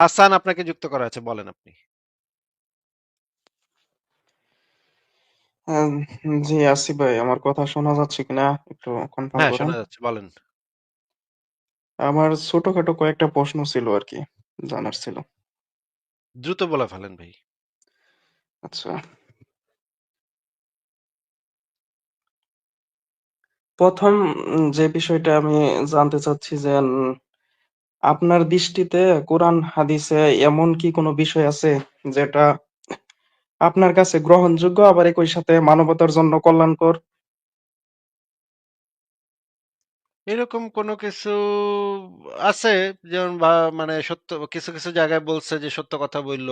হাসান আপনাকে যুক্ত করা আছে বলেন আপনি। জি আসিফ ভাই আমার কথা শোনা যাচ্ছে কিনা একটু কনফার্ম হ্যাঁ শোনা যাচ্ছে বলেন। আমার ছোটখাটো কয়েকটা প্রশ্ন ছিল আর কি জানার ছিল। দ্রুত বলে ফেলেন ভাই। আচ্ছা। প্রথম যে বিষয়টা আমি জানতে চাচ্ছি যে আপনার দৃষ্টিতে কোরআন, হাদিসে এমন কি কোনো বিষয় আছে যেটা আপনার কাছে গ্রহণযোগ্য, আবার একই সাথে মানবতার জন্য কল্যাণকর? এরকম কোনো কিছু আছে? যেমন মানে সত্য, কিছু কিছু জায়গায় বলছে যে সত্য কথা বলল।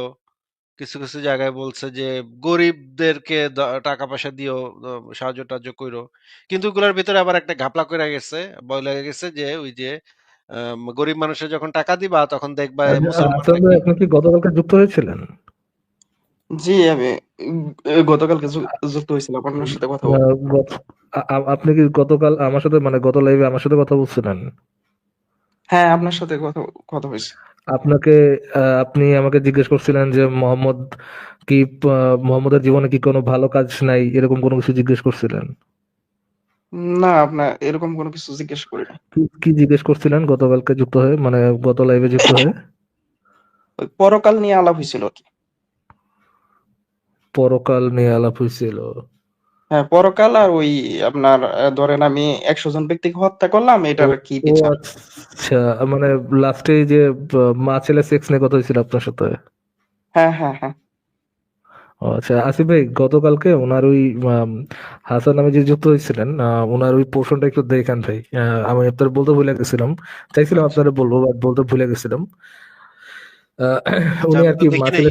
কিছু কিছু জায়গায় বলছে যে গরিবদেরকে দ- টাকা পয়সা দিও, দ- সাহায্য টাহায্য করো কিন্তু ওগুলোর ভিতরে আবার একটা ঘাপলা করে গেছে লেগে গেছে যে ওই যে গরিব মানুষের যখন টাকা দিবা তখন দেখবা আচ্ছা, আপনি কি গতকালকে যুক্ত হয়েছিলেন? জি আমি গতকালকে যুক্ত হয়েছিলাম আপনার সাথে কথা আপনি কি গতকাল আমার সাথে মানে গত লাইভে আমার সাথে কথা বলছিলেন? হ্যাঁ আপনার সাথে কথা কথা হয়েছে। আপনাকে আহ, আপনি আমাকে জিজ্ঞেস করছিলেন যে মোহাম্মদ কি আহ, মোহাম্মদের জীবনে কি কোনো ভালো কাজ নাই এরকম কোনো কিছু জিজ্ঞেস করছিলেন? না আপনার এরকম কোনো কিছু জিজ্ঞেস করি না। কি জিজ্ঞেস করছিলেন? গতকালকে যুক্ত হয়ে মানে গত লাইভে যুক্ত হয়ে? ওই পরকাল নিয়ে আলাপ হয়েছিল কি। পরকাল নিয়ে আলাপ হয়েছিল? হ্যাঁ পরকাল আর ওই আপনার ধরেন আমি একশো জন ব্যক্তিকে হত্যা করলাম এটার কি বিচার? আচ্ছা মানে লাস্টে যে মা ছেলে সেক্স নিয়ে কথা হয়েছিল আপনার সাথে? হ্যাঁ হ্যাঁ হ্যাঁ। আচ্ছা আসিফ ভাই গতকালকে ওনার ওই হাসান নামে যে যুক্ত হয়েছিলেন ওনার ওই পোর্শনটা একটু দেখেন ভাই। আমি আপনার বলতে ভুলে গেছিলাম। চাইছিলাম আচ্ছা। আপনারা বলব বাট বলতে ভুলে গেছিলাম। আহ, উনি আর কি দেখি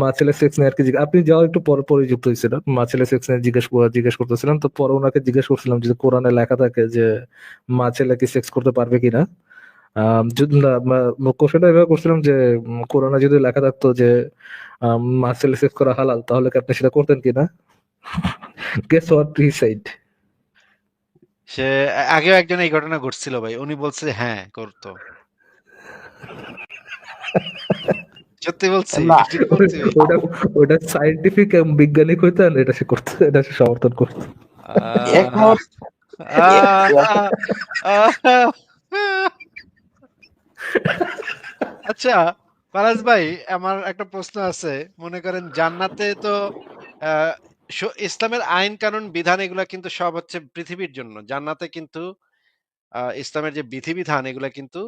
মা নাই সেক্স নিয়ে আর কি আপনি যাওয়া একটু পরে পরে যুক্ত হয়েছিলেন। মা ছেলে সেক্স নিয়ে জিজ্ঞেস জিজ্ঞেস করতেছিলাম। তো পরে ওনাকে জিজ্ঞেস করছিলাম যে কোরআনে লেখা থাকে যে মা ছেলে কি সেক্স করতে পারবে কিনা? কোশ্চেনটা এভাবে করছিলাম যে কোরআনে যদি লেখা থাকতো যে আম, মা সেক্স করা হালাল তাহলে কি আপনি সেটা করতেন কিনা গেস হোয়াট হি সাইড সে আগেও একজন এই ঘটনা ঘটছিল ভাই উনি বলছে হ্যাঁ করতো সত্যি বলছি ওটা ওটা সাইন্টিফিক বিজ্ঞানিক হইতেন এটা সে করতে এটা সে সমর্থন করতো একমত আচ্ছা ফারাজ ভাই, আমার একটা প্রশ্ন আছে। মনে করেন জান্নাতে তো ইসলামের আইন কানুন, বিধান এগুলা কিন্তু সব হচ্ছে পৃথিবীর জন্য। জান্নাতে কিন্তু ইসলামের যে বিধিবিধান এগুলা কিন্তু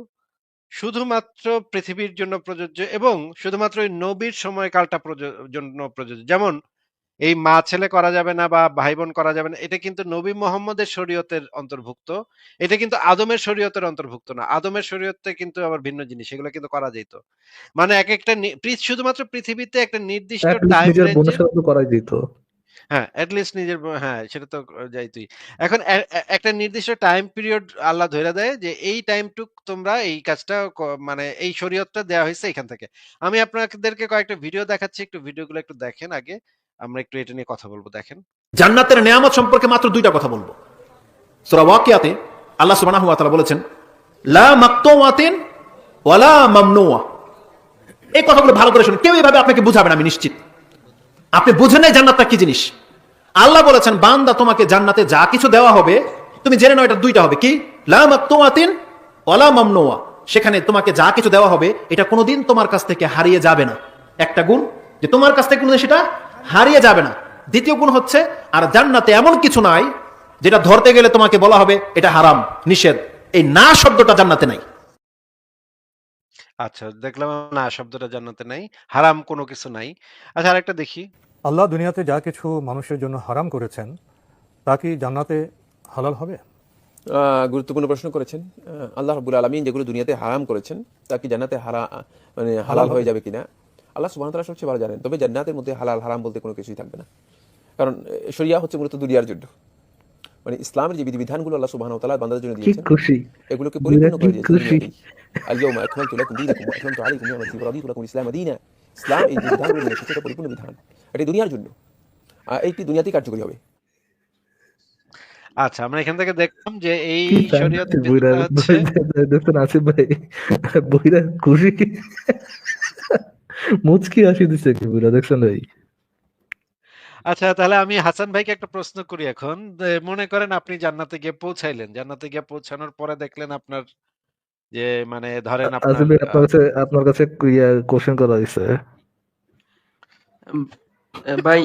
শুধুমাত্র পৃথিবীর জন্য প্রযোজ্য এবং শুধুমাত্র নবীর সময়কালটা জন্য প্রযোজ্য। যেমন এই মা ছেলে করা যাবে না বা ভাই বোন করা যাবে না এটা কিন্তু নবী মোহাম্মদের শরীয়তের অন্তর্ভুক্ত। এটা কিন্তু আদমের শরীয়তের অন্তর্ভুক্ত না। আদমের শরীয়তে কিন্তু আবার ভিন্ন জিনিস এগুলো কিন্তু করা যেত। মানে এক একটা শুধুমাত্র পৃথিবীতে একটা নির্দিষ্ট টাইম নিজের রেঞ্জে বোনের সাথে তো করাই দিত হ্যাঁ অ্যাটলিস্ট নিজের হ্যাঁ সেটা তো যাইতই। এখন এ- এ- একটা নির্দিষ্ট টাইম পিরিয়ড আল্লাহ ধরে দেয় যে এই টাইমটুক তোমরা এই কাজটা মানে এই শরীয়তটা দেওয়া হয়েছে এখান থেকে। আমি আপনাদেরকে কয়েকটা ভিডিও দেখাচ্ছি একটু ভিডিওগুলো একটু দেখেন আগে। আমরা একটু এটা নিয়ে কথা বলব, দেখেন। জান্নাতের নেয়ামত সম্পর্কে মাত্র দুইটা কথা বলব। সূরা ওয়াকিয়াতে আল্লাহ তাআলা বলেছেন, লা ওয়ালা এই কথাগুলো ভালো করে কেউ আপনাকে বুঝাবে না, আমি নিশ্চিত। আপনি জান্নাতটা কি জিনিস? আল্লাহ বলেছেন, বান্দা তোমাকে জান্নাতে যা কিছু দেওয়া হবে, তুমি জেনে নাও এটা দুইটা হবে। কি? লা মাকতুওয়াতিন ওয়ালা মামনুয়া। সেখানে তোমাকে যা কিছু দেওয়া হবে, এটা কোনোদিন তোমার কাছ থেকে হারিয়ে যাবে না। একটা গুণ, যে তোমার কাছ থেকে কোনোদিন সেটা হারিয়ে যাবে না। দ্বিতীয় গুণ হচ্ছে আর জান্নাতে এমন কিছু নাই যেটা ধরতে গেলে তোমাকে বলা হবে এটা হারাম নিষেধ। এই না শব্দটা জান্নাতে নাই। আচ্ছা দেখলাম না শব্দটা জান্নাতে নাই হারাম কোনো কিছু নাই। আচ্ছা আরেকটা দেখি। আল্লাহ দুনিয়াতে যা কিছু মানুষের জন্য হারাম করেছেন তা কি জান্নাতে হালাল হবে? গুরুত্বপূর্ণ প্রশ্ন করেছেন। আল্লাহ রাব্বুল আলামিন যেগুলো দুনিয়াতে হারাম করেছেন তা কি জান্নাতে হারা মানে হালাল হয়ে যাবে কিনা? আল্লাহ সুবহানাহু ওয়া তাআলা সবচেয়ে ভালো জানেন। তবে জান্নাতের মধ্যে হালাল হারাম বলতে কোনো কিছুই থাকবে না। কারণ শরিয়া হচ্ছে মূলত দুনিয়ার জন্য মানে ইসলামের যে বিধিবিধানগুলো আল্লাহ সুবহানাহু ওয়া তাআলা বান্দাদের জন্য দিয়েছেন এগুলোকে পরিপূর্ণ করে দিয়েছেন আল-ইয়াউমা আকমালতু লাকুম দীনাকুম ওয়া আতমামতু আলাইকুম নি'মাতি ওয়া রাদিতু লাকুম ইসলাম দীনা। ইসলাম এই বিধানগুলো নিয়ে এসেছে পরিপূর্ণ বিধান। এটা দুনিয়ার জন্য আহ, এইটি দুনিয়াতেই কার্যকরী হবে। আচ্ছা আমরা এখান থেকে দেখলাম যে এই শরীয়ত হচ্ছে দেখছেন আসিফ ভাই বইরা খুশি। মুচকি হাসি দিছে কি বইরা দেখছেন ভাই? আচ্ছা তাহলে আমি হাসান ভাইকে একটা প্রশ্ন করি এখন। মনে করেন আপনি জান্নাতে গিয়ে পৌঁছাইলেন। জান্নাতে গিয়ে পৌঁছানোর পরে দেখলেন আপনার যে মানে ধরেন আপনার আপনার কাছে আপনার কাছে কোশ্চেন করা হয়েছে ভাই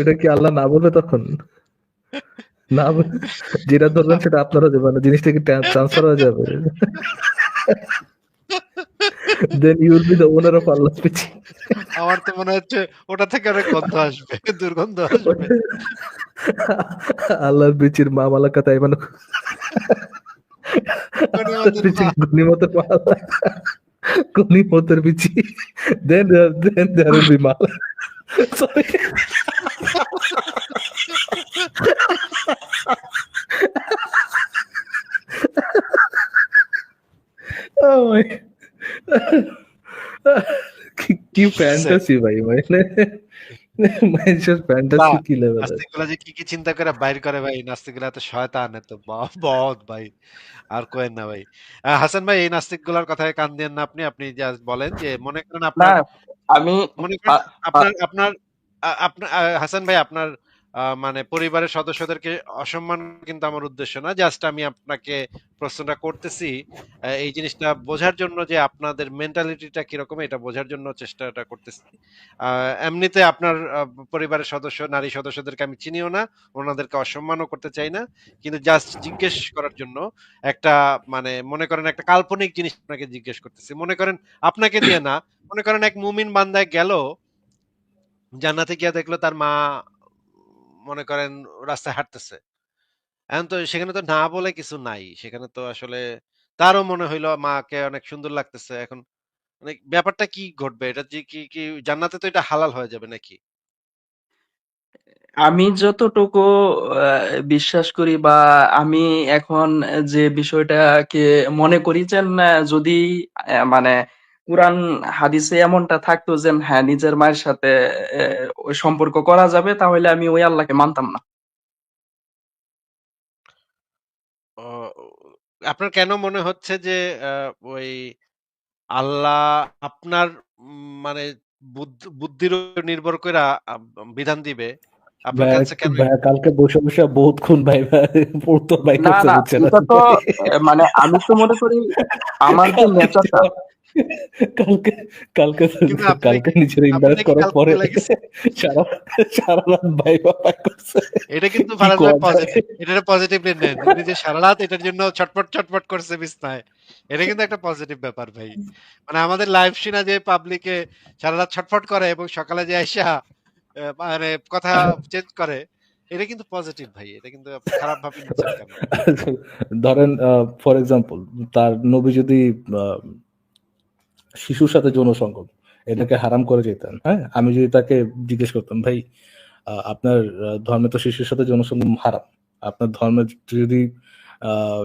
এটা কি আল্লাহ না বলবে তখন? না যেটা ধরবেন সেটা আপনারা দেবেন মানে জিনিসটা কি ট্রান্সফার হয়ে যাবে? Then you will be the owner of আল্লাহ পিচি আমার তো মনে হচ্ছে ওটা থেকে অনেক গন্ধ আসবে দুর্গন্ধ আসবে। আল্লাহর বিচির মা মালাকা তাই মানে গনিমতের মালা গনিমতের বিচি then then there will be Mala sorry Oh my. কি ফ্যান্টাসি ভাই মানে মানুষের ফ্যান্টাসি কি লেভেল নাস্তিকগুলা যে কি কি চিন্তা করে বাইর করে ভাই নাস্তিকগুলা এত শয়তান এত ব- ভাই। আর কোয়েন না ভাই। হাসান ভাই এই নাস্তিকগুলার কথায় কান দিয়েন না আপনি আপনি জাস্ট বলেন যে মনে করেন আপনার আমি মনে করেন আপনার আপনার আপনার হাসান ভাই আপনার মানে পরিবারের সদস্যদেরকে অসম্মান কিন্তু আমার উদ্দেশ্য না। জাস্ট আমি আপনাকে প্রশ্নটা করতেছি এই জিনিসটা বোঝার জন্য যে আপনাদের মেন্টালিটিটা কীরকম, এটা বোঝার জন্য চেষ্টাটা করতেছি। এমনিতে আপনার পরিবারের সদস্য, নারী সদস্যদেরকে আমি চিনিও না, ওনাদেরকে অসম্মানও করতে চাই না। কিন্তু জাস্ট জিজ্ঞেস করার জন্য একটা মানে মনে করেন একটা কাল্পনিক জিনিস আপনাকে জিজ্ঞেস করতেছি। মনে করেন আপনাকে দিয়ে না, মনে করেন এক মুমিন বান্দায় গেল, জান্নাতে গিয়া দেখল তার মা মনে করেন রাস্তায় হাঁটতেছে। এখন তো সেখানে তো না বলে কিছু নাই। সেখানে তো আসলে তারও মনে হইল মাকে অনেক সুন্দর লাগতেছে। এখন মানে ব্যাপারটা কি ঘটবে? এটা যে কি কি জান্নাতে তো এটা হালাল হয়ে যাবে নাকি? আমি যতটুকু বিশ্বাস করি বা আমি এখন যে বিষয়টাকে মনে করি যে যদি আহ, মানে কোরআন হাদিসে এমনটা থাকতো যে হ্যাঁ নিজের মায়ের সাথে সম্পর্ক করা যাবে তাহলে আমি ওই আল্লাহকে মানতাম না। আপনার কেন মনে হচ্ছে যে ওই আল্লাহ আপনার মানে বুদ্ধ- বুদ্ধির নির্ভর করে বিধান দিবে? আপনার কাছে কেন কালকে বসে বসে বহুত খুন ভাই ভাই পড়তো ভাই না না তো মানে আমি তো মনে করি আমার যে নেচারটা কালকে কালকে কালকে নিজের করার পরে সারা সারা রাত ভাই বাপাই করছে। এটা কিন্তু পজিটিভ এটা পজিটিভলি নেন যে সারা রাত এটার জন্য ছটপট ছটপট করছে বিছনায় এটা কিন্তু একটা পজিটিভ ব্যাপার ভাই। মানে আমাদের লাইভ সিনা যে পাবলিকে সারা রাত ছটফট করে এবং সকালে যে আইসা মানে কথা চেঞ্জ করে এটা কিন্তু পজিটিভ ভাই এটা কিন্তু খারাপ ভাবে ধরেন ফর এক্সাম্পল তার নবী যদি শিশুর সাথে যৌন সঙ্গম এটাকে হারাম করে যেতেন হ্যাঁ? আমি যদি তাকে জিজ্ঞেস করতাম ভাই আপনার ধর্মে তো শিশুর সাথে যৌন সঙ্গম হারাম। আপনার ধর্মে যদি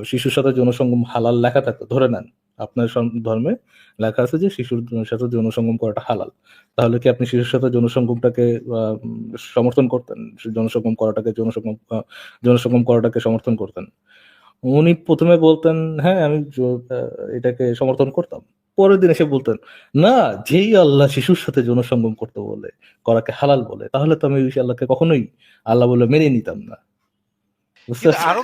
শিশুর সাথে যৌন সঙ্গম হালাল লেখা থাকতো ধরে নেন আপনার ধর্মে লেখা আছে যে শিশুর সাথে যৌন সঙ্গম করাটা হালাল। তাহলে কি আপনি শিশুর সাথে যৌন সঙ্গমটাকে আহ, সমর্থন করতেন? যৌন সঙ্গম করাটাকে যৌন সঙ্গম যৌন সঙ্গম করাটাকে সমর্থন করতেন? উনি প্রথমে বলতেন হ্যাঁ আমি এটাকে সমর্থন করতাম। পরের দিন এসে বলতেন না যেই আল্লাহ শিশুর সাথে যৌন সঙ্গম করতে বলে করাকে হালাল বলে তাহলে তো আমি ওই আল্লাহকে কখনোই আল্লাহ বলে মেনে নিতাম না? আরও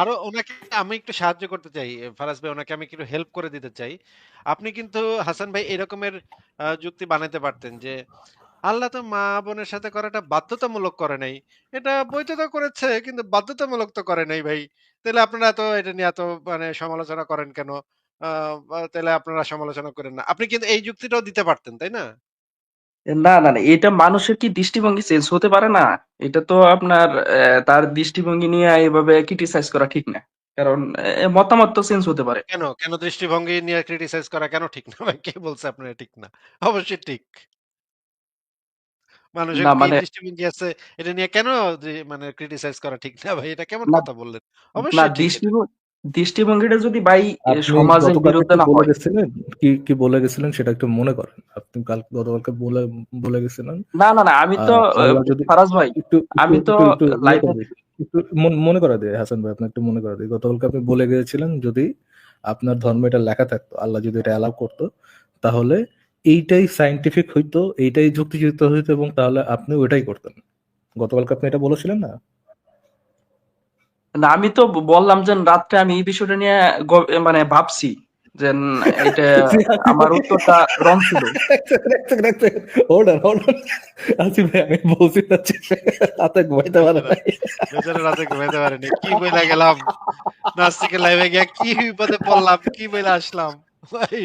আরও ওনাকে আমি একটু সাহায্য করতে চাই ফারাজ ভাই ওনাকে আমি একটু হেল্প করে দিতে চাই। আপনি কিন্তু হাসান ভাই এরকমের যুক্তি বানাতে পারতেন যে আল্লাহ তো মা বোনের সাথে করাটা বাধ্যতামূলক করে নাই। এটা বৈধতা করেছে কিন্তু বাধ্যতামূলক তো করে নাই ভাই। তাহলে আপনারা তো এটা নিয়ে এত মানে সমালোচনা করেন কেন? তাহলে আপনারা সমালোচনা করেন না। আপনি কিন্তু এই যুক্তিটাও দিতে পারতেন তাই না? না না না এটা মানুষের কি দৃষ্টিভঙ্গি চেঞ্জ হতে পারে না? এটা তো আপনার তার দৃষ্টিভঙ্গি নিয়ে এভাবে ক্রিটিসাইজ করা ঠিক না। কারণ মতামত তো চেঞ্জ হতে পারে। কেন? কেন দৃষ্টিভঙ্গি নিয়ে ক্রিটিসাইজ করা কেন ঠিক না? ভাই কে বলছে আপনার ঠিক না? অবশ্যই ঠিক। মানুষের কি মানে দৃষ্টিভঙ্গি আছে এটা নিয়ে কেন মানে ক্রিটিসাইজ করা ঠিক না? ভাই এটা কেমন কথা বললেন? অবশ্যই দৃষ্টিভঙ্গিটা যদি ভাই সমাজের বিরুদ্ধে না বলে হয়। গেছিলেন? কি কি বলে গেছিলেন সেটা একটু মনে করেন। আপনি কাল গতকালকে বলে বলে গেছিলেন। না না না আমি তো ফারাজ ভাই একটু আমি তো লাইভে একটু মনে করে দিই হাসান ভাই আপনি একটু মনে করে দিই গতকালকে আপনি বলে গিয়েছিলেন যদি আপনার ধর্মে এটা লেখা থাকতো আল্লাহ যদি এটা অ্যালাউ করতো তাহলে এইটাই সাইন্টিফিক হইতো এইটাই যুক্তিযুক্ত হইতো এবং তাহলে আপনি ওইটাই করতেন। গতকালকে আপনি এটা বলেছিলেন না? না আমি তো বললাম যে রাত্রে আমি এই বিষয়টা নিয়ে মানে ভাবছি যে এটা আমার উত্তরটা রং ছিল। অর্ডার অর্ডার আছি ভাই আমি বলছি না রাতে ঘুমাইতে পারে নাই। রাতে ঘুমাইতে পারেনি। কি বইলা গেলাম? নাস্তিকের লাইভে গিয়া কি বিপদে পড়লাম? কি বইলা আসলাম? ভাই।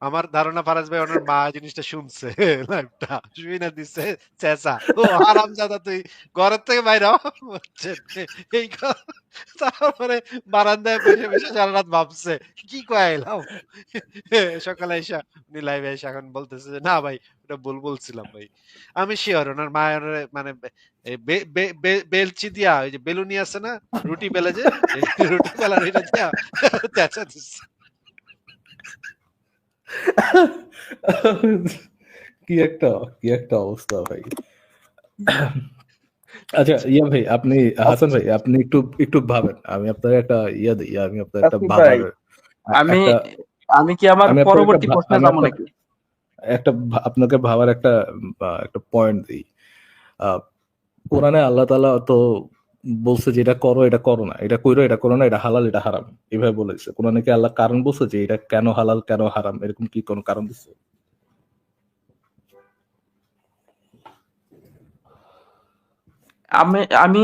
আমার ধারণা ফারাজ ভাই ওনার মা জিনিসটা শুনছে, লাইভটা। শুই না দিছে, চেঁচা। ও আরাম জাদা তুই। ঘরের থেকে বাইরে হ। বুঝছেন? এই তারপরে বারান্দায় বসে বসে সারা রাত ভাবছে, কি কয়ে এলাম? সকালে এসা উনি লাইভে এসে এখন বলতেছে যে, না ভাই, ওটা ভুল বলছিলাম ভাই। আমি শিওর ওনার মা মানে বেলচি দিয়া, ওই যে বেলুনি আছে না, রুটি বেলে যে, রুটি বেলার এটা দিয়া, চেঁচা দিচ্ছে কি একটা কি একটা অবস্থা ভাই। আচ্ছা ইয়া ভাই আপনি হাসান ভাই আপনি একটু একটু ভাবেন। আমি আপনাকে একটা ইয়া দিই আমি আপনাকে একটা ভাবার আমি একটা আমি কি আমার পরবর্তী প্রশ্নে নাকি? একটা আপনাকে ভাবার একটা একটা পয়েন্ট দিই। আহ, কোরআনে আল্লাহ তাআলা তো বলছে যে এটা করো এটা করো না। এটা কইরো এটা করো না এটা হালাল এটা হারাম। এভাবে বলেছে। কোরআনে কি আল্লাহ কারণ বলছে যে এটা কেন হালাল কেন হারাম? এরকম কি কোনো কারণ দিচ্ছে আমি আমি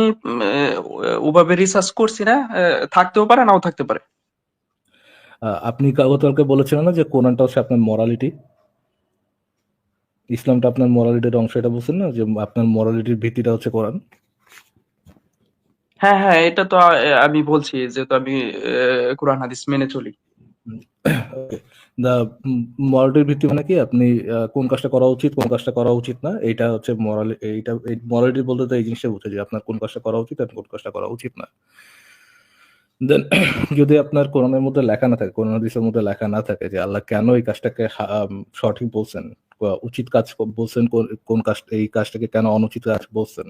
ওভাবে রিসার্চ করছি না। থাকতেও পারে নাও থাকতে পারে। আপনি গতকালকে বলেছিলেন না যে কোরআনটা হচ্ছে আপনার মরালিটি ইসলামটা আপনার মরালিটির অংশ এটা বলছেন না? যে আপনার মরালিটির ভিত্তিটা হচ্ছে কোরআন? হ্যাঁ হ্যাঁ এটা তো আমি বলছি যেহেতু আমি আহ, কোরআন হাদিস মেনে চলি। দা মরালিটির ভিত্তি মানে কি? আপনি আহ, কোন কাজটা করা উচিত কোন কাজটা করা উচিত না এইটা হচ্ছে মরাল এইটা মরালিটি বলতে তো এই জিনিসটা বুঝে যে আপনার কোন কাজটা করা উচিত আর কোন কাজটা করা উচিত না। দেন যদি আপনার কোরআনের মধ্যে লেখা না থাকে কোরআন হাদিসের মধ্যে লেখা না থাকে যে আল্লাহ কেন এই কাজটাকে সঠিক বলছেন উচিত কাজ বলছেন কোন- কোন কাজ এই কাজটাকে কেন অনুচিত কাজ বলছেন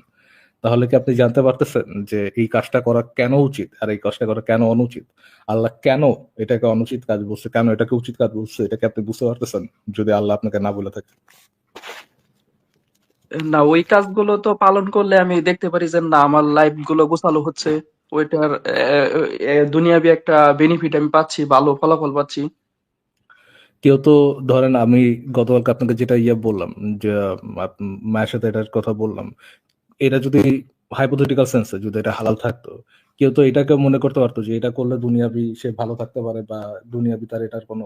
তাহলে কি আপনি জানতে পারতেছেন যে এই কাজটা করা কেন উচিত আর এই কাজটা করা কেন অনুচিত? আল্লাহ কেন এটাকে অনুচিত কাজ বলছে? কেন এটাকে উচিত কাজ বলছে? এটাকে আপনি বুঝতে পারতেছেন যদি আল্লাহ আপনাকে না বলে থাকে না ওই কাজগুলো তো পালন করলে আমি দেখতে পারি যে না আমার লাইফগুলো গোছালো হচ্ছে। ওইটার দুনিয়াবি একটা বেনিফিট আমি পাচ্ছি ভালো ফলাফল পাচ্ছি। কেউ তো ধরেন আমি গতকালকে আপনাকে যেটা ইয়ে বললাম যে মায়ের সাথে এটার কথা বললাম এটা যদি হাইপোথেটিক্যাল সেন্সে যদি এটা হালাল থাকতো কেউ তো এটাকে মনে করতে পারতো যে এটা করলে দুনিয়াবি সে ভালো থাকতে পারে বা দুনিয়াবি তার এটার কোনো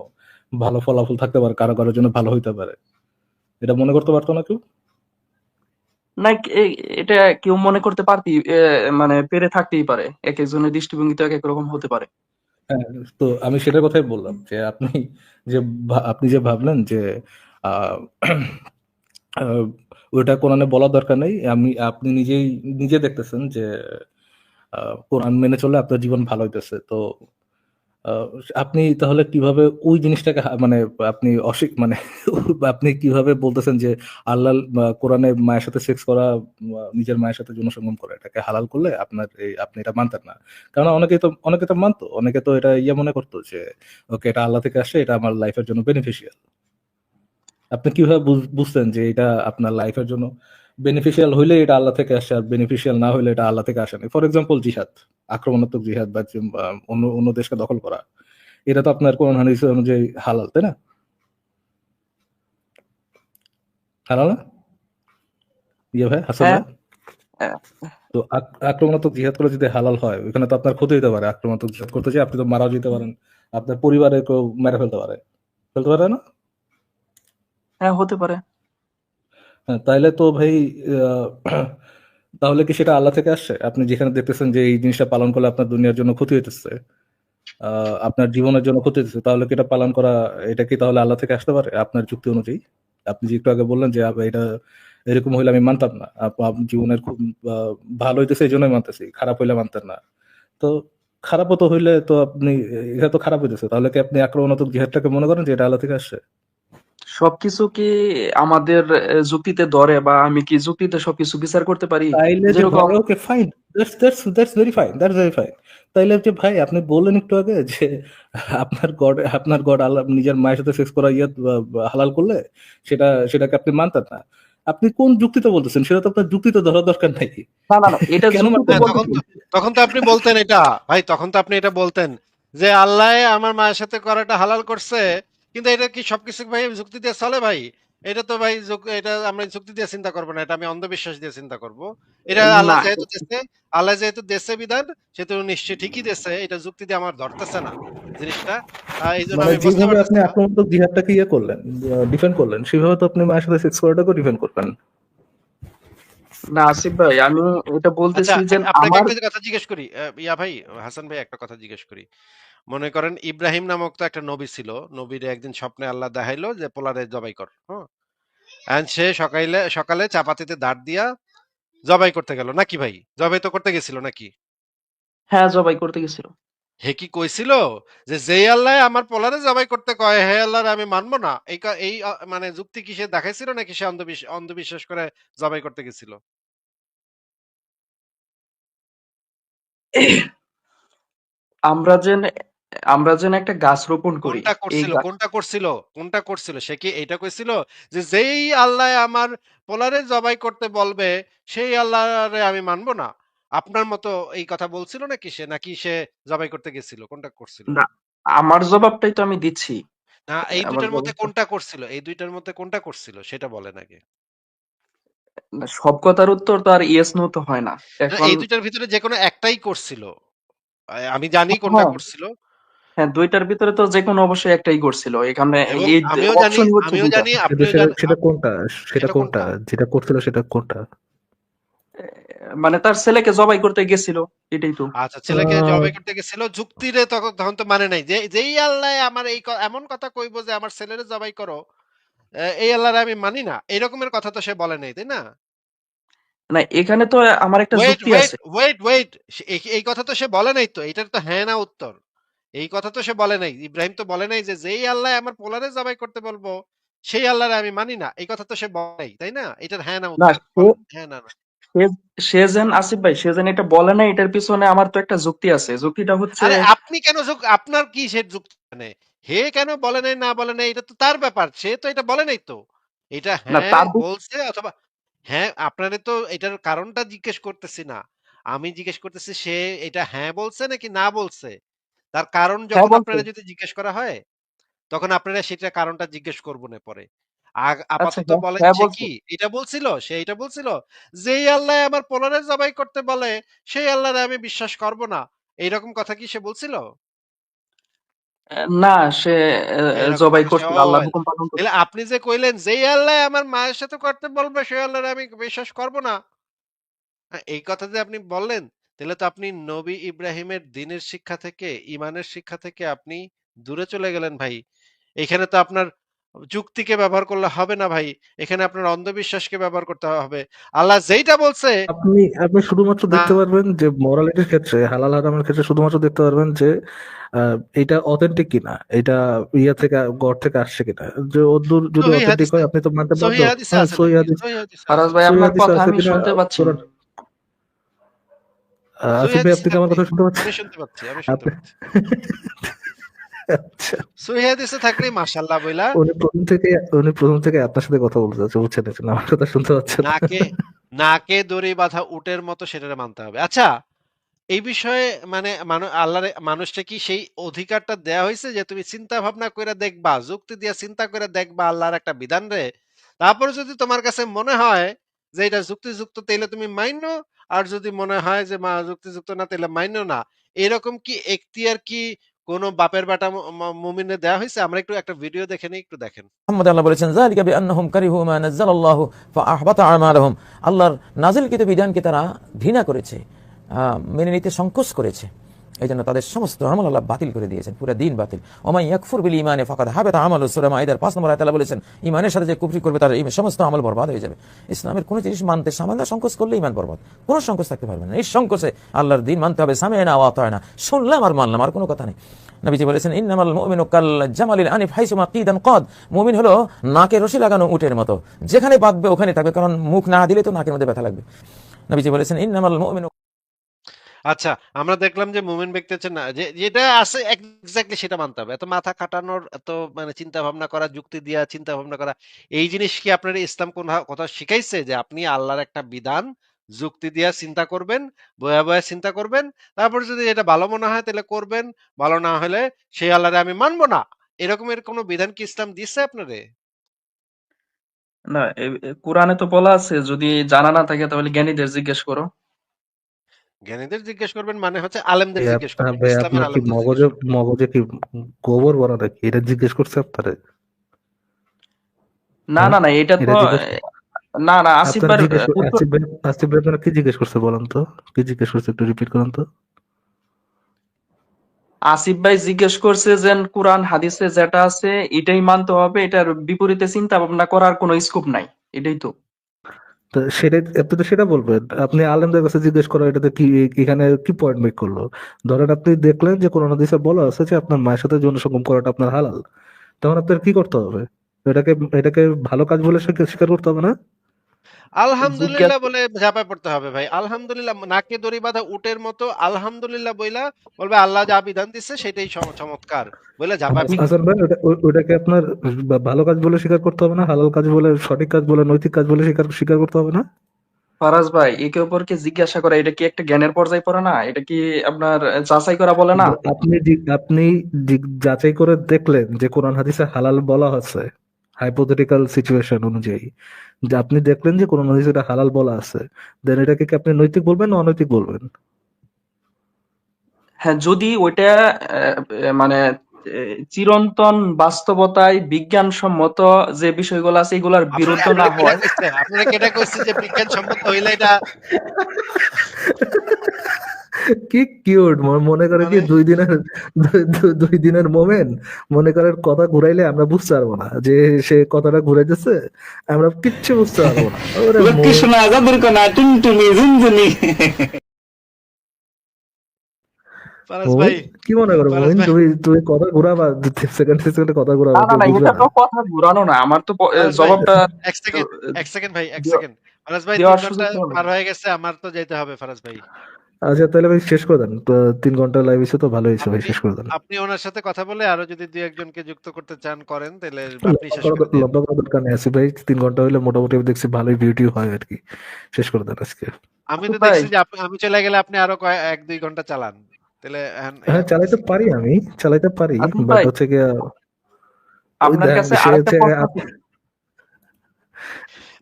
ভালো ফলাফল থাকতে পারে কারও কারোর জন্য ভালো হইতে পারে। এটা মনে করতে পারতো না কেউ? না এটা কেউ মনে করতে পারতি মানে পেরে থাকতেই পারে এক একজনের দৃষ্টিভঙ্গি তো এক এক রকম হতে পারে। হ্যাঁ তো আমি সেটার কথাই বললাম যে আপনি যে আপনি যে ভাবলেন যে ওটা কোরআনে বলার দরকার নেই। আমি, আপনি নিজেই, নিজে দেখতেছেন যে কোরআন মেনে চলে আপনার জীবন ভালো হইতেছে। তো আপনি তাহলে কীভাবে ওই জিনিসটাকে মানে আপনি অস্বীক মানে আপনি কীভাবে বলতেছেন যে, আল্লাহ কোরআনে মায়ের সাথে সেক্স করা নিজের মায়ের সাথে যৌনসঙ্গম করা, এটাকে হালাল করলে আপনার এই, আপনি এটা মানতেন না। কারণ অনেকে তো অনেকে তো মানতো, অনেকে তো এটা ইয়ে মনে করতো যে, ওকে, এটা আল্লাহ থেকে আসছে, এটা আমার লাইফের জন্য বেনিফিশিয়াল আপনি কীভাবে বুঝ- বুঝতেন যে এটা আপনার লাইফের জন্য বেনিফিশিয়াল হইলে এটা আল্লাহ থেকে আসছে আর বেনিফিশিয়াল না হইলে এটা আল্লাহ থেকে আসে না? ফর এক্সাম্পল জিহাদ আক্রমণাত্মক জিহাদ বা অন্য অন্য দেশকে দখল করা এটা তো আপনার কোরআন হাদিস অনুযায়ী হালাল তাই না? হালাল না? ইয়ে ভাই হাসান হ্যাঁ। তো আক্রমণাত্মক জিহাদ করে যদি হালাল হয় ওখানে তো আপনার ক্ষতি হতে পারে আক্রমণাত্মক জিহাদ করতে যে আপনি তো মারাও যেতে পারেন আপনার পরিবারে কেউ মেরে ফেলতে পারে। ফেলতে পারে না? হ্যাঁ হতে পারে। হ্যাঁ তাইলে তো ভাই তাহলে কি সেটা আল্লাহ থেকে আসছে? আপনি যেখানে দেখতেছেন যে এই জিনিসটা পালন করলে আপনার দুনিয়ার জন্য ক্ষতি হইতেছে আপনার জীবনের জন্য ক্ষতি হইতেছে, তাহলে কি এটা পালন করা, এটা কি তাহলে আল্লাহ থেকে আসতে পারে আপনার যুক্তি অনুযায়ী? আপনি যে একটু আগে বললেন যে এটা এরকম হইলে আমি মানতাম না জীবনের খুব ভালো হইতেছে, এই জন্যই মানতেছি, খারাপ হইলে মানতেন না। তো খারাপও তো হইলে তো আপনি এটা তো খারাপ হইতেছে, তাহলে কি আপনি আক্রমণাত্মক জিহাদটাকে মনে করেন যে এটা আল্লাহ থেকে আসছে? সবকিছু কি আমাদের যুক্তিতে ধরে বা আমি কি যুক্তিতে সবকিছু বিচার করতে পারি? Okay fine that's that's that's very fine that's very fine তাইলে যে ভাই আপনি বললেন একটু আগে যে আপনার গড আপনার গড আল্লাহ নিজের মায়ের সাথে সেক্স করা ইয়ে হালাল করলে সেটা সেটাকে আপনি মানতেন না। আপনি কোন যুক্তিতে বলতেছেন? সেটা তো আপনার যুক্তিতে ধরার দরকার নাই। না না না এটা কেন তখন তো আপনি বলতেন এটা। ভাই তখন তো আপনি এটা বলতেন যে আল্লাহ আমার মায়ের সাথে করাটা হালাল করছে কিন্তু এটা কি সবকিছু ভাই যুক্তি দিয়ে চলে ভাই? এটা তো ভাই এটা আমরা যুক্তি দিয়ে চিন্তা করব না এটা আমি অন্ধবিশ্বাস দিয়ে চিন্তা করব। এটা আল্লাহ যেহেতু দেশে আল্লাহ যেহেতু দেশে বিধান সেহেতু নিশ্চয় ঠিকই দেশে এটা যুক্তি দিয়ে আমার ধরতেছে না জিনিসটা। এই জন্য মানে আমি যেভাবে আপনি জিহাদটাকে ইয়ে করলেন ডিফেন্ড করলেন সেভাবে তো আপনি মায়ের সাথে সেক্স করাটাকেও ডিফেন্ড করবেন। না আসিফ ভাই আমি এটা আচ্ছা বলতেছি যে আপনাকে একটা কথা জিজ্ঞেস করি ইয়া ভাই হাসান ভাই একটা কথা জিজ্ঞেস করি। মনে করেন ইব্রাহিম নামক তো একটা নবী ছিল। নবীর একদিন স্বপ্নে আল্লাহ দেখাইলো যে পোলারে জবাই কর হ্যাঁ সে সকালে সকালে চাপাতিতে দাঁড় দিয়া জবাই করতে গেল। নাকি ভাই? জবাই তো করতে গেছিল নাকি? হ্যাঁ জবাই করতে গেছিল। হে কি কইছিল যে যেই আল্লাহ আমার পোলারে জবাই করতে কয় হে আল্লাহর আমি মানবো না। এই এই মানে যুক্তি কি সে দেখাইছিল নাকি সে অন্ধবিশ্বাস অন্ধবিশ্বাস করে জবাই করতে গেছিল? আমরা যে আমরা যেন একটা গাছ রোপণ করি। কোনটা করছিল কোনটা করছিল কোনটা করছিল সে কি এইটা কইছিল? যে যেই আল্লাহ আমার পোলারে জবাই করতে বলবে সেই আল্লাহরে আমি মানবো না। আপনার মতো এই কথা বলছিল নাকি সে নাকি সে জবাই করতে গেছিল? কোনটা করছিল? না আমার জবাবটাই তো আমি দিচ্ছি। না এই দুইটার মধ্যে কোনটা করছিল? এই দুইটার মধ্যে কোনটা করছিল? সেটা বলেন আগে। না, সব কথার উত্তর তো আর ইয়েস নো তো হয় না। না, এই দুইটার ভিতরে যে কোনো একটাই করছিল। আমি জানি কোনটা হ্যাঁ। করছিল। হ্যাঁ দুইটার ভিতরে তো যে কোনো অবশ্যই একটাই করছিল এখানে এই অপশন আমিও জানি সেটা কোনটা? সেটা কোনটা? যেটা করছিল সেটা কোনটা? মানে তার ছেলেকে জবাই করতে গেছিল এটাই তো। আচ্ছা ছেলেকে জবাই করতে গেছিল যুক্তিরে তখন তখন তো মানে নাই। যে যেই আল্লাহ আমার এই এমন কথা কইবো যে আমার ছেলেরে জবাই করো এই আল্লাহরে আমি মানি না এরকমের কথা তো সে বলে নাই তাই না? না এখানে তো আমার একটা ওয়েট যুক্তি ওয়েট আছে। ওয়েট ওয়েট এই কথা তো সে বলে নাই তো এটার তো হ্যাঁ না উত্তর। এই কথা তো সে বলে নাই। ইব্রাহিম তো বলে নাই যে যেই আল্লাহ আমার পোলারে জবাই করতে বলব সেই আল্লাহরে আমি মানি না। এই কথা তো সে বলে নাই তাই না? এটার হ্যাঁ না না হ্যাঁ না না। সে- সে যেন আসিফ ভাই এটা বলে না এটার পিছনে আমার তো একটা যুক্তি আছে। যুক্তিটা হচ্ছে আরে আপনি কেন আপনার কি সে যুক্তি মানে? হে কেন বলে নাই না বলে নাই এটা তো তার ব্যাপার সে তো এটা বলে নাই তো। এটা হ্যাঁ বলছে অথবা হ্যাঁ আপনারে তো এটার কারণটা জিজ্ঞেস করতেছি না। আমি জিজ্ঞেস করতেছি সে এটা হ্যাঁ বলছে নাকি না বলছে? তার কারণ হ্যাঁ যখন আপনারা যদি জিজ্ঞেস করা হয় তখন আপনারা সেটা কারণটা জিজ্ঞেস করব না পরে আপাতত হ্যাঁ বলেন হ্যাঁ সে কি? এটা বলছিল সে এটা বলছিল যেই আল্লাহ আমার পোলারে জবাই করতে বলে সেই আল্লাহরে আমি বিশ্বাস করব না। এইরকম কথা কি সে বলছিল? না সে জবাই ও আল্লাহ হুকুম পালন তাহলে আপনি যে কইলেন যেই আল্লাহ আমার মায়ের সাথে করতে বলবে সেই আল্লাহরে আমি বিশ্বাস করব না। এই কথা যে আপনি বললেন তাহলে তো আপনি নবী ইব্রাহিমের দিনের শিক্ষা থেকে ইমানের শিক্ষা থেকে আপনি দূরে চলে গেলেন ভাই। এখানে তো আপনার যুক্তিকে ব্যবহার করলে হবে না ভাই। এখানে আপনার অন্ধবিশ্বাসকে ব্যবহার করতে হবে। আল্লাহ যেইটা বলছে আপনি আপনি শুধুমাত্র দেখতে পারবেন যে মোরালিটির ক্ষেত্রে হালাল হারামের ক্ষেত্রে শুধুমাত্র দেখতে পারবেন যে এটা অথেন্টিক কিনা এটা ইয়া থেকে গড থেকে আসছে কিনা। যে ওদূর যদি অথেন্টিক হয় আপনি তো মানতে সহি হাদিসে হ্যাঁ আছে সহি হাদিস। সহি হাদিসে ফারাজ ভাই আপনার কথা আমি শুনতে পাচ্ছি কোরআন না আহ, সহি আসিফ ভাই আপনি আমার কথা শুনতে পাচ্ছেন? আমি শুনতে পাচ্ছি আমি শুনতে পাচ্ছি। থাকলে মাশাআল্লাহ বইলা। উনি প্রথম থেকে উনি প্রথম থেকে আপনার সাথে কথা বলতে চাচ্ছে বুঝছেন এখন আমার কথা শুনতে পাচ্ছেন নাকে নাকে দড়ি বাঁধা উটের মতো সেটা মানতে হবে। আচ্ছা এই বিষয়ে মানে আল্লাহর মানুষটা কি সেই অধিকারটা দেয়া হয়েছে যে তুমি চিন্তা ভাবনা করে দেখবা যুক্তি দিয়ে চিন্তা করে দেখবা আল্লাহর একটা বিধান রে? তারপরে যদি তোমার কাছে মনে হয় যে এটা যুক্তিযুক্ত তাইলে তুমি মাইনো আর যদি মনে হয় যে, মা, যুক্তিযুক্ত না তাহলে মাইনো না। এরকম কি এখতিয়ার কি কোন বাপের বাটা মুমিনে দেয়া হয়েছে আমরা একটু একটা ভিডিও দেখে নিই, একটু দেখেন। মোহাম্মদ আল্লাহ বলেছেন, যালিকা বিআন্নাহুম কারিহু মা নাযালাল্লাহু ফাআহবাতা আমালাহুম। আল্লাহর নাজিলকৃত বিধানকে তারা ঘৃণা করেছে মেনে নিতে সংকোচ করেছে। এই জন্য তাদের সমস্ত আমল আল্লাহ বাতিল করে দিয়েছেন, পুরো দিন বাতিল। ওমাই ইয়াকফুর বিল ইমানে ফাকাদ হাবেতা আমাল সূরা মাইদার 5 নম্বর আয়াতে আল্লাহ বলেছেন, ইমানের সাথে যে কুফরি করবে তার সমস্ত আমল বরবাদ হয়ে যাবে। ইসলামের কোনো জিনিস মানতে সামান্য সংকোচ করলে ইমান বরবাদ। কোনো সংকোচ থাকতে পারবে না। এই সংকোচে আল্লাহর দিন মানতে হবে। সামে না হয় না শুনলাম আর মানলাম, আর কোনো কথা নেই। বলেছেন কদ। মুমিন হলো নাকে রশি লাগানো উটের মতো। যেখানে বাঁধবে ওখানে থাকবে, কারণ মুখ না দিলে তো নাকের মধ্যে ব্যথা লাগবে। নবীজি বলেছেন, ইন্নামাল মুমিনু আচ্ছা আমরা দেখলাম যে মুমিন ব্যক্তি হচ্ছে না, যে, যেটা আছে এক্স্যাক্টলি সেটা মানতে হবে। এত মাথা খাটানোর, এত মানে চিন্তা ভাবনা করা, যুক্তি দিয়া চিন্তা ভাবনা করা, এই জিনিস কি আপনার ইসলাম কোন কথা শিখাইছে যে আপনি আল্লাহর একটা বিধান, যুক্তি দিয়া চিন্তা করবেন, বয়া বয়া চিন্তা করবেন, তারপর যদি এটা ভালো মনে হয় তাহলে করবেন, ভালো না হলে সেই আল্লাহরে আমি মানবো না। এরকমের কোনো বিধান কি ইসলাম দিচ্ছে আপনারে? না কোরআনে তো বলা আছে, যদি জানা না থাকে তাহলে জ্ঞানীদের জিজ্ঞেস করো। জ্ঞানীদের জিজ্ঞেস করবেন মানে হচ্ছে আলেমদের জিজ্ঞেস করবেন ইসলামের আলেমদের মগজে মগজে কি গোবর ভরা নাকি? এটা জিজ্ঞেস করছে আপনারে। না? না না এটা তো না না আসিফ ভাই আসিফ ভাই আপনারা কি জিজ্ঞেস করছে বলেন তো? কি জিজ্ঞেস করছে একটু রিপিট করুন তো? আসিফ ভাই জিজ্ঞেস করছে যে কোরআন হাদিসে যেটা আছে এটাই মানতে হবে এটার বিপরীতে চিন্তা ভাবনা করার কোনো স্কোপ নাই। এটাই তো। তো সেটাই আপনি তো সেটা বলবেন। আপনি আলেমদের কাছে জিজ্ঞেস করা, এটাতে কি, এখানে কি পয়েন্ট মেক করল? ধরেন আপনি দেখলেন যে কোরআন, হাদিসে বলা আছে যে আপনার মায়ের সাথে যৌন সঙ্গম করাটা আপনার হালাল। তখন আপনার কি করতে হবে? এটাকে এটাকে ভালো কাজ বলে স্বীকার স্বীকার করতে হবে না? আলহামদুলিল্লাহ বলে ঝাঁপায় পড়তে হবে ভাই। আলহামদুলিল্লাহ নাকে দড়ি বাঁধা উটের মতো আলহামদুলিল্লাহ বইলা বলবে আল্লাহ যা বিধান দিচ্ছে সেটাই চমৎকার বলে ঝাঁপায় পড়তে হাসান ভাই ওটাকে আপনার ভালো কাজ বলে স্বীকার করতে হবে না হালাল কাজ বলে সঠিক কাজ বলে নৈতিক কাজ বলে স্বীকার স্বীকার করতে হবে না? ফারাজ ভাই একে অপরকে জিজ্ঞাসা করা এটা কি একটা জ্ঞানের পর্যায়ে পড়ে না? এটা কি আপনার যাচাই করা বলে না? আপনি আপনি যাচাই করে দেখলেন যে কোরআন হাদিসে হালাল বলা আছে হাইপোথেটিক্যাল সিচুয়েশন অনুযায়ী। যে আপনি দেখলেন যে কোরআন হাদিসে এটা হালাল বলা আছে দেন এটাকে কি আপনি নৈতিক বলবেন না অনৈতিক বলবেন? হ্যাঁ যদি ওইটা আহ, মানে চিরন্তন বাস্তবতায় বিজ্ঞানসম্মত যে বিষয়গুলো আছে এগুলার বিরুদ্ধে না হয়। আপনারা কেটা কইছে যে বিজ্ঞান সম্মত হইলে এটা কি কিউট মনে করে কি মানে- দুই দিনের দুই দিনের মোমেন্ট মনে করেন কথা ঘুরাইলে আমরা বুঝতে পারব না যে সে কথাটা ঘুরাইতেছে আমরা কিচ্ছু বুঝতে পারব না ভাই কি মনে করো তুমি তুমি কথা ঘুরাবা সেকেন্ড সেকেন্ডে কথা ঘুরাবা না না এটা তো কথা ঘুরানো না আমার তো জবাবটা এক সেকেন্ড এক সেকেন্ড ভাই এক সেকেন্ড ফারাজ ভাই। পার হয়ে গেছে আমার তো যেতে হবে ফারাজ ভাই আচ্ছা তাহলে ভাই শেষ করে দেন। তো তিন ঘণ্টা লাইভ এসে তো ভালো হয়েছে ভাই শেষ করে দেন। আপনি ওনার সাথে কথা বলে আরও যদি দুই একজনকে যুক্ত করতে চান করেন তাহলে আপনি শেষ করে দিন। লম্বা করার দরকার নেই ভাই। তিন ঘণ্টা হলে মোটামুটি আমি দেখছি ভালোই বিউটি হয় আর কি। শেষ করে দেন আজকে। আমি তো দেখছি যে আপনি আমি চলে গেলে আপনি আরও কয়েক এক দুই ঘণ্টা চালান। তাহলে হ্যাঁ চালাইতে পারি আমি চালাইতে পারি বাট হচ্ছে গিয়া ওই আপনার কাছে আরেকটা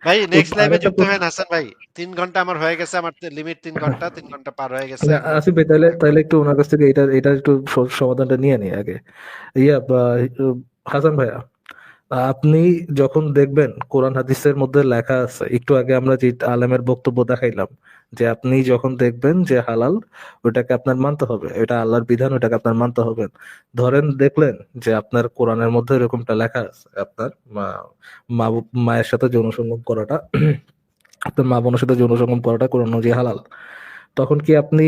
ভাই নেক্সট লাইভে যুক্ত হবেন হন হাসান ভাই তিন ঘণ্টা আমার হয়ে গেছে আমার লিমিট তিন ঘণ্টা তিন ঘণ্টা পার হয়ে গেছে। আসি আসিফ ভাই তাহলে তাহলে একটু ওনার কাছ থেকে এটা এটা একটু সমাধানটা নিয়ে নিই আগে। ইয়া হাসান ভাইয়া। আপনি যখন দেখবেন কোরআন হাদিসের মধ্যে লেখা আছে, একটু আগে আমরা যে আলেমের বক্তব্য দেখাইলাম, যে আপনি যখন দেখবেন যে হালাল, ওটাকে আপনার মানতে হবে। এটা আল্লাহর বিধান, ওটাকে আপনার মানতে হবে। ধরেন দেখলেন যে আপনার কোরআনের মধ্যে এরকমটা লেখা আছে, আপনার মা মায়ের সাথে যৌন সঙ্গম করাটা, আপনার মা বোনের সাথে যৌন সঙ্গম করাটা কোরআন অনুযায়ী হালাল। তখন কি আপনি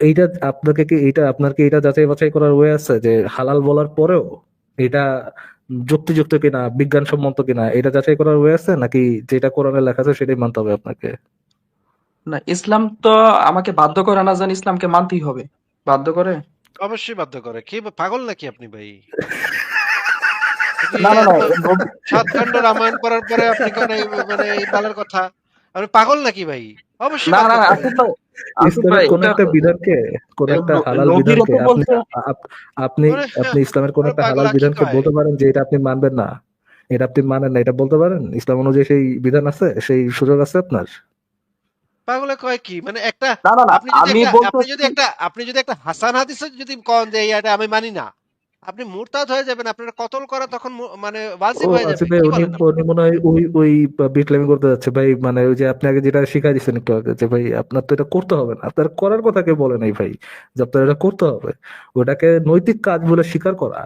এইটা, আপনাকে কি এইটা, আপনার কি এটা যাচাই বাছাই করার ওয়ে আছে যে হালাল বলার পরেও এটা যুক্তিযুক্ত কিনা বিজ্ঞানসম্মত কিনা এটা যাচাই করার ওয়ে আছে? নাকি যেটা কোরআনে লেখা আছে সেটাই মানতে হবে আপনাকে? না ইসলাম তো আমাকে বাধ্য করে না জানি ইসলামকে মানতেই হবে। বাধ্য করে? অবশ্যই বাধ্য করে। কি পাগল নাকি আপনি ভাই? না না সাত খণ্ড রামায়ণ পড়ার পরে আপনি কোন এই মানে এই বালের কথা? আপনি পাগল নাকি ভাই? অবশ্যই না না ভাই। কোন এটা একটা বিধানকে কোন একটা হালাল বিধানকে আপনি আপনি ইসলামের কোন একটা হালাল বিধানকে বলতে পারেন যে এটা আপনি মানবেন না। এটা আপনি মানেন না এটা বলতে পারেন? ইসলাম অনুযায়ী সেই বিধান আছে? সেই সুযোগ আছে আপনার? পাগলে কয় কি? মানে একটা আপনি যদি একটা আপনি যদি একটা হাসান হাদিস যদি কন যে এটা আমি মানি না। আপনি মুরতাদ হয়ে যাবেন আপনার কতল করা তখন মানে ওয়াজিব হয়ে যাবে। ভাই উনি উনি মনে হয় ওই ওই বিটলামি করতে যাচ্ছে। ভাই মানে ওই যে আপনি আগে যেটা শিখাই দিচ্ছেন একটু আগে যে ভাই আপনার তো এটা করতে হবে না। আপনার করার কথা কে বলে নাই ভাই যে আপনার এটা করতে হবে। ওটাকে নৈতিক কাজ বলে স্বীকার করা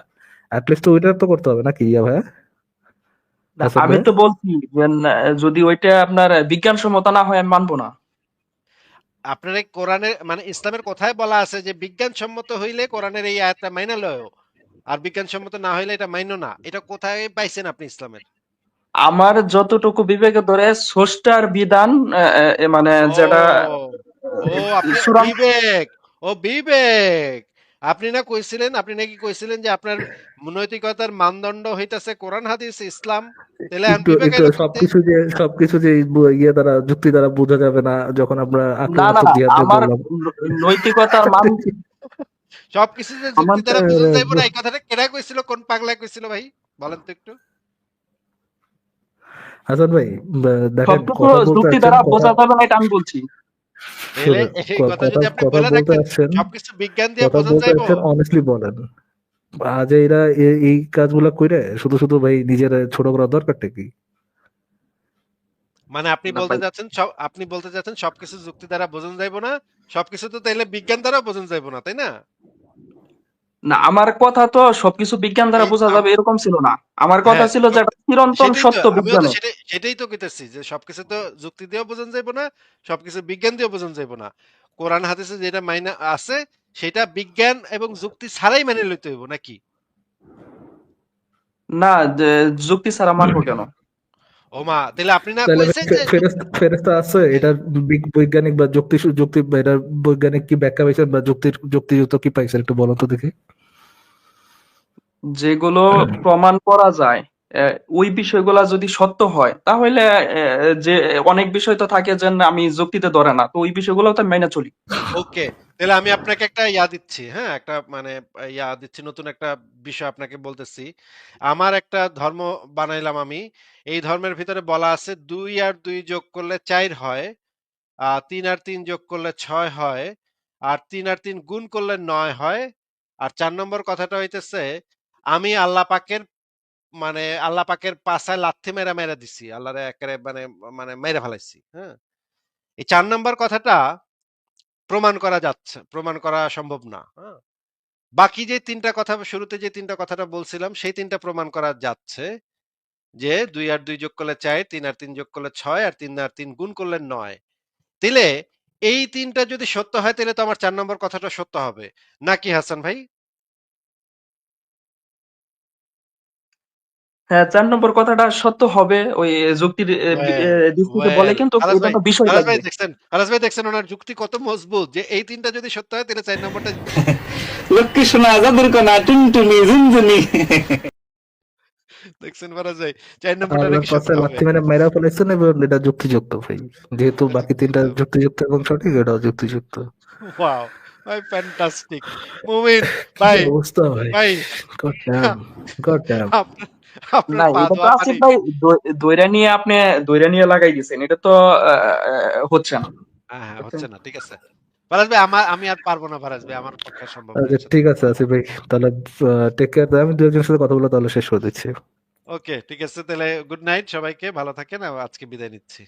অ্যাটলিস্ট ওইটা তো করতে হবে নাকি? ইয়া ভাইয়া আমি তো বলছি যদি ওইটা আপনার বিজ্ঞানসম্মত না হয় আমি মানবো না। আপনার এই কোরআনের মানে ইসলামের কোথায় বলা আছে যে বিজ্ঞানসম্মত হইলে কোরআনের এই আয়াতটা মাইনা লয় আর বিজ্ঞানসম্মত না হইলে এটা মাইনো না। এটা কোথায় পাইছেন আপনি ইসলামের? আমার যতটুকু বিবেকে ধরে স্রষ্টার বিধান মানে যেটা ও আপনি বিবেক ও বিবেক। আপনি না কইছিলেন আপনি নাকি কইছিলেন যে আপনার নৈতিকতার মানদণ্ড হইতাছে কোরআন হাদিস ইসলাম? তাহলে? সবকিছু যে সবকিছু যে ইয়ে দ্বারা যুক্তি দ্বারা বোঝা যাবে না যখন আমরা আমার নৈতিকতার মান যে যুক্তি দ্বারা বোঝা যাইব না এই কথাটা কেডা কইছিল কোন পাগলা কইছিল ভাই? বলেন তো একটু। হাসান ভাই দেখেন যুক্তি দ্বারা বোঝা যাবে না এটা আমি বলছি। আজ এরা এই কাজগুলা কইরে শুধু শুধু ভাই নিজের ছোট করার দরকারটা কি? মানে আপনি বলতে যাচ্ছেন সব আপনি বলতে যাচ্ছেন সবকিছু যুক্তি দ্বারা বোঝানো যাইব না সবকিছু তো তাইলে বিজ্ঞান দ্বারা বোঝানো যাইব না তাই না? না আমার কথা তো সবকিছু বিজ্ঞান দ্বারা বোঝা যাবে এরকম ছিল না। আমার কথা হ্যাঁ ছিল যে চিরন্তন সত্য বিজ্ঞানে। সেটাই তো কইতেছি যে সবকিছু তো যুক্তি দিয়েও বোঝানো যাইব না সবকিছু বিজ্ঞান দিয়েও বোঝানো যাইব না। কোরআন হাদিসে যেটা মাইনা আছে সেটা বিজ্ঞান এবং যুক্তি ছাড়াই মেনে লইতে হইব নাকি? না যুক্তি ছাড়া মানবো কেন? ওমা তাহলে আপনি না কইছেন যে ফেরেস্তা ফেরেস্তা আছে এটা বৈজ্ঞানিক বা যুক্তি যুক্তি এটা বৈজ্ঞানিক কি ব্যাখ্যা পাইছেন বা যুক্তির যুক্তিযুক্ত কি পাইছেন একটু বলো তো দেখি? যেগুলো প্রমাণ করা যায় ওই বিষয়গুলা যদি সত্য হয়, তাহলে যে অনেক বিষয় তো থাকে যে আমি যুক্তিতে ধরে না, তো ওই বিষয়গুলো তো মেনে চলি। ওকে, তাহলে আমি আপনাকে একটা ইয়া দিচ্ছি হ্যাঁ একটা মানে ইয়া দিচ্ছি, নতুন একটা বিষয় আপনাকে বলতেছি। আমার একটা ধর্ম বানাইলাম আমি, এই ধর্মের ভিতরে বলা আছে, দুই আর দুই যোগ করলে চার হয়, আর তিন আর তিন যোগ করলে ছয় হয়, আর তিন আর তিন গুণ করলে নয় হয়, আর চার নম্বর কথাটা হইতেছে, আমি আল্লাহ পাকের মানে আল্লাহ পাকের পাছায় লাথি মেরা মেরা দিছি। আল্লাহরে একেবারে মানে মানে মেরে ফেলাইছি হ্যাঁ? এই চার নম্বর কথাটা প্রমাণ করা যাচ্ছে, প্রমাণ করা সম্ভব না হ্যাঁ? বাকি যে তিনটা কথা, শুরুতে যে তিনটা কথাটা বলছিলাম, সেই তিনটা প্রমাণ করা যাচ্ছে যে দুই আর দুই যোগ করলে চার, তিন আর তিন যোগ করলে ছয়, আর তিন আর তিন গুণ করলে নয়। তাহলে এই তিনটা যদি সত্য হয় তাহলে তো আমার চার নম্বর কথাটা সত্য হবে। নাকি হাসান ভাই? হ্যাঁ চার নম্বর কথাটা সত্য হবে ওই যুক্তির আহ, দৃষ্টিতে বলে কিন্তু ওটা তো বিষয় আলাস ভাই লাগবে দেখছেন আলাস ভাই দেখছেন ওনার যুক্তি কত মজবুত যে এই তিনটা যদি সত্য হয় তাহলে চার নম্বরটা লক্ষ্মী সোনা জাদুর কণা টুনটুনি ঝুনঝুনি। দেখছেন ফারাজ ভাই চার নম্বরটা আল্লাহর নাকি সত্য পাশে হবে? লাথি মেরে মেরা ফেলাইছেন এবং এটা যুক্তিযুক্ত ভাই। যেহেতু বাকি তিনটা যুক্তিযুক্ত এবং সঠিক এটাও যুক্তিযুক্ত। ওয়াও ভাই ফ্যান্টাস্টিক মুমিন ভাই অবস্থা ভাই? ভাই। গড ড্যাম গড ড্যাম না এটা তো আসিফ ভাই দইরা নিয়ে আপনি দইরা নিয়ে লাগাই দিয়েছেন এটা তো হচ্ছে না। হ্যাঁ হ্যাঁ, হচ্ছে না ঠিক আছে। ফারাজ ভাই আমার আমি আর পারব না ফারাজ ভাই আমার পক্ষে সম্ভব না আচ্ছা ঠিক আছে আসিফ ভাই। তাহলে টেক কেয়ার আমি দু একজনের সাথে কথা বলে তাহলে শেষ করে দিচ্ছি। ওকে ঠিক আছে তাহলে গুড নাইট সবাইকে ভালো থাকেন আজকে বিদায় নিচ্ছি।